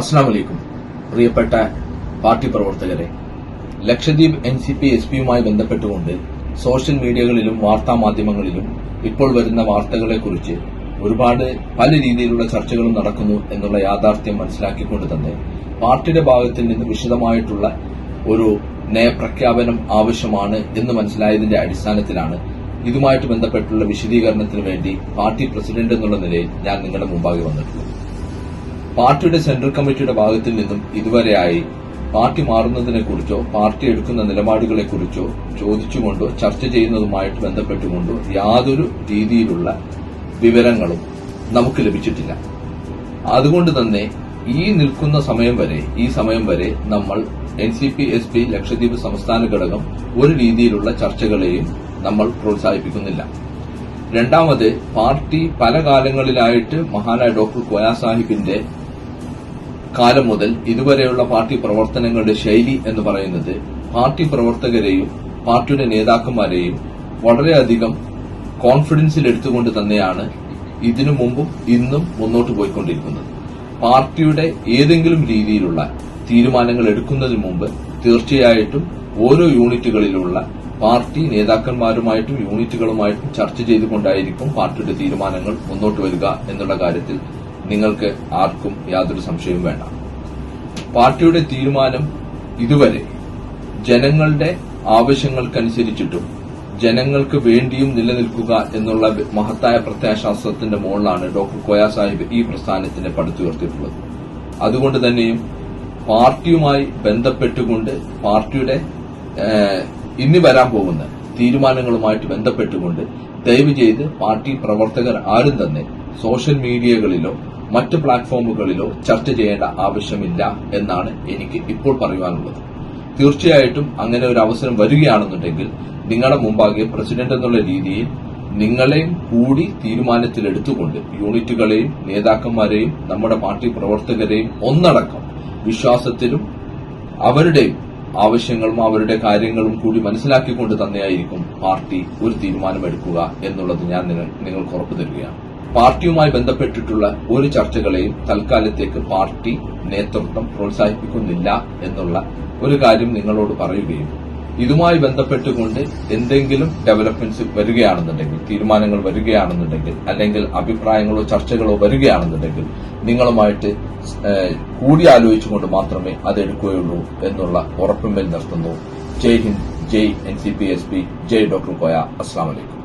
അസ്സാം പ്രിയപ്പെട്ട പാർട്ടി പ്രവർത്തകരെ Lakshadweep N C P S പിയുമായി ബന്ധപ്പെട്ടുകൊണ്ട് സോഷ്യൽ മീഡിയകളിലും വാർത്താ മാധ്യമങ്ങളിലും ഇപ്പോൾ വരുന്ന വാർത്തകളെക്കുറിച്ച് ഒരുപാട് പല രീതിയിലുള്ള ചർച്ചകളും നടക്കുന്നു എന്നുള്ള യാഥാർത്ഥ്യം മനസ്സിലാക്കിക്കൊണ്ട് തന്നെ പാർട്ടിയുടെ ഭാഗത്തിൽ നിന്ന് വിശദമായിട്ടുള്ള ഒരു നയപ്രഖ്യാപനം ആവശ്യമാണ് എന്ന് മനസ്സിലായതിന്റെ അടിസ്ഥാനത്തിലാണ് ഇതുമായിട്ട് ബന്ധപ്പെട്ടുള്ള വിശദീകരണത്തിന് വേണ്ടി പാർട്ടി പ്രസിഡന്റ് എന്നുള്ള നിലയിൽ ഞാൻ നിങ്ങളുടെ മുമ്പാകെ വന്നിട്ടുള്ളത്. പാർട്ടിയുടെ സെൻട്രൽ കമ്മിറ്റിയുടെ ഭാഗത്തിൽ നിന്നും ഇതുവരെയായി പാർട്ടി മാറുന്നതിനെക്കുറിച്ചോ പാർട്ടി എടുക്കുന്ന നിലപാടുകളെക്കുറിച്ചോ ചോദിച്ചുകൊണ്ടോ ചർച്ച ചെയ്യുന്നതുമായിട്ട് ബന്ധപ്പെട്ടുകൊണ്ടോ യാതൊരു രീതിയിലുള്ള വിവരങ്ങളും നമുക്ക് ലഭിച്ചിട്ടില്ല. അതുകൊണ്ട് തന്നെ ഈ നിൽക്കുന്ന സമയം വരെ ഈ സമയം വരെ നമ്മൾ N C P S P Lakshadweep സംസ്ഥാന ഘടകം ഒരു രീതിയിലുള്ള ചർച്ചകളെയും നമ്മൾ പ്രോത്സാഹിപ്പിക്കുന്നില്ല. രണ്ടാമത് പാർട്ടി പല കാലങ്ങളിലായിട്ട് മഹാനായ ഡോക്ടർ കോയ സാഹിബിന്റെ കാലം മുതൽ ഇതുവരെയുള്ള പാർട്ടി പ്രവർത്തനങ്ങളുടെ ശൈലി എന്ന് പറയുന്നത് പാർട്ടി പ്രവർത്തകരെയും പാർട്ടിയുടെ നേതാക്കന്മാരെയും വളരെയധികം കോൺഫിഡൻസിൽ എടുത്തുകൊണ്ട് തന്നെയാണ് ഇതിനു മുമ്പും ഇന്നും മുന്നോട്ട് പോയിക്കൊണ്ടിരിക്കുന്നത്. പാർട്ടിയുടെ ഏതെങ്കിലും രീതിയിലുള്ള തീരുമാനങ്ങൾ എടുക്കുന്നതിന് മുമ്പ് തീർച്ചയായിട്ടും ഓരോ യൂണിറ്റുകളിലുള്ള പാർട്ടി നേതാക്കന്മാരുമായിട്ടും യൂണിറ്റുകളുമായിട്ടും ചർച്ച ചെയ്തുകൊണ്ടായിരിക്കും പാർട്ടിയുടെ തീരുമാനങ്ങൾ മുന്നോട്ട് വരിക എന്നുള്ള കാര്യത്തിൽ നിങ്ങൾക്ക് ആർക്കും യാതൊരു സംശയവും വേണ്ട. പാർട്ടിയുടെ തീരുമാനം ഇതുവരെ ജനങ്ങളുടെ ആവശ്യങ്ങൾക്കനുസരിച്ചിട്ടും ജനങ്ങൾക്ക് വേണ്ടിയും നിലനിൽക്കുക എന്നുള്ള മഹത്തായ പ്രത്യാശാസ്ത്രത്തിന്റെ മുകളിലാണ് ഡോക്ടർ കോയാ സാഹിബ് ഈ പ്രസ്ഥാനത്തിനെ പടുത്തുയർത്തിയിട്ടുള്ളത്. അതുകൊണ്ട് തന്നെയും പാർട്ടിയുമായി ബന്ധപ്പെട്ടുകൊണ്ട് പാർട്ടിയുടെ ഇനി വരാൻ പോകുന്ന തീരുമാനങ്ങളുമായിട്ട് ബന്ധപ്പെട്ടുകൊണ്ട് ദയവ് ചെയ്ത് പാർട്ടി പ്രവർത്തകർ ആരും തന്നെ സോഷ്യൽ മീഡിയകളിലോ മറ്റ് പ്ലാറ്റ്ഫോമുകളിലോ ചർച്ച ചെയ്യേണ്ട ആവശ്യമില്ല എന്നാണ് എനിക്ക് ഇപ്പോൾ പറയുവാനുള്ളത്. തീർച്ചയായിട്ടും അങ്ങനെ ഒരു അവസരം വരികയാണെന്നുണ്ടെങ്കിൽ നിങ്ങളുടെ മുമ്പാകെ പ്രസിഡന്റ് എന്നുള്ള രീതിയിൽ നിങ്ങളെയും കൂടി തീരുമാനത്തിലെടുത്തുകൊണ്ട് യൂണിറ്റുകളെയും നേതാക്കന്മാരെയും നമ്മുടെ പാർട്ടി പ്രവർത്തകരെയും ഒന്നടക്കം വിശ്വാസത്തിലും അവരുടെയും ആവശ്യങ്ങളും അവരുടെ കാര്യങ്ങളും കൂടി മനസ്സിലാക്കിക്കൊണ്ട് തന്നെയായിരിക്കും പാർട്ടി ഒരു തീരുമാനമെടുക്കുക എന്നുള്ളത് ഞാൻ നിങ്ങൾക്ക് ഉറപ്പു തരികയാണ്. പാർട്ടിയുമായി ബന്ധപ്പെട്ടിട്ടുള്ള ഒരു ചർച്ചകളെയും തൽക്കാലത്തേക്ക് പാർട്ടി നേതൃത്വം പ്രോത്സാഹിപ്പിക്കുന്നില്ല എന്നുള്ള ഒരു കാര്യം നിങ്ങളോട് പറയുകയും ഇതുമായി ബന്ധപ്പെട്ടുകൊണ്ട് എന്തെങ്കിലും ഡെവലപ്മെന്റ്സ് വരികയാണെന്നുണ്ടെങ്കിൽ തീരുമാനങ്ങൾ വരികയാണെന്നുണ്ടെങ്കിൽ അല്ലെങ്കിൽ അഭിപ്രായങ്ങളോ ചർച്ചകളോ വരികയാണെന്നുണ്ടെങ്കിൽ നിങ്ങളുമായിട്ട് കൂടിയാലോചിച്ചുകൊണ്ട് മാത്രമേ അത് എടുക്കുകയുള്ളൂ എന്നുള്ള ഉറപ്പുമേൽ നിർത്തുന്നു. ജയ് ഹിന്ദ് ജയ് N C P S P ജയ് ഡോക്ടർ കോയ. അസ്സാം വലൈക്കും